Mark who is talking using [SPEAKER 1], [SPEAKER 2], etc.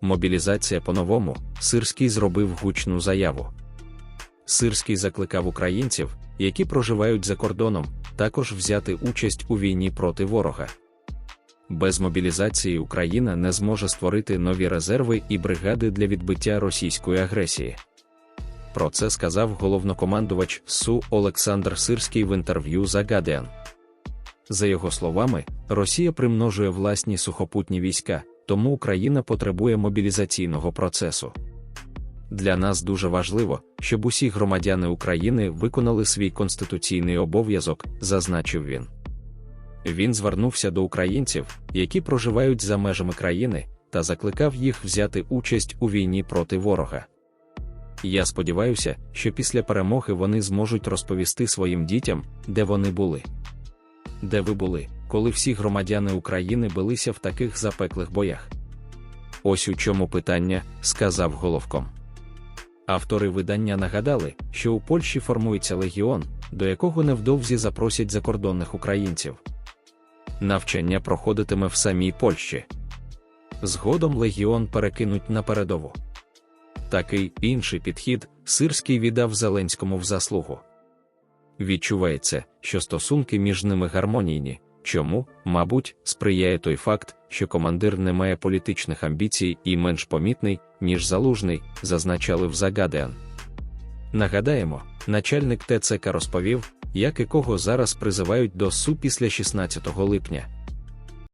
[SPEAKER 1] Мобілізація по-новому, Сирський зробив гучну заяву. Сирський закликав українців, які проживають за кордоном, також взяти участь у війні проти ворога. Без мобілізації Україна не зможе створити нові резерви і бригади для відбиття російської агресії. Про це сказав головнокомандувач СУ Олександр Сирський в інтерв'ю за Guardian. За його словами, Росія примножує власні сухопутні війська, тому Україна потребує мобілізаційного процесу. Для нас дуже важливо, щоб усі громадяни України виконали свій конституційний обов'язок, зазначив він. Він звернувся до українців, які проживають за межами країни, та закликав їх взяти участь у війні проти ворога. Я сподіваюся, що після перемоги вони зможуть розповісти своїм дітям, де вони були. Де ви були, коли всі громадяни України билися в таких запеклих боях? Ось у чому питання, сказав головком. Автори видання нагадали, що у Польщі формується легіон, до якого невдовзі запросять закордонних українців. Навчання проходитиме в самій Польщі. Згодом легіон перекинуть на передову. Такий інший підхід Сирський віддав Зеленському в заслугу. Відчувається, що стосунки між ними гармонійні, чому, мабуть, сприяє той факт, що командир не має політичних амбіцій і менш помітний, ніж залужний, зазначали в Загадеан. Нагадаємо, начальник ТЦК розповів, як і кого зараз призивають до СУ після 16 липня.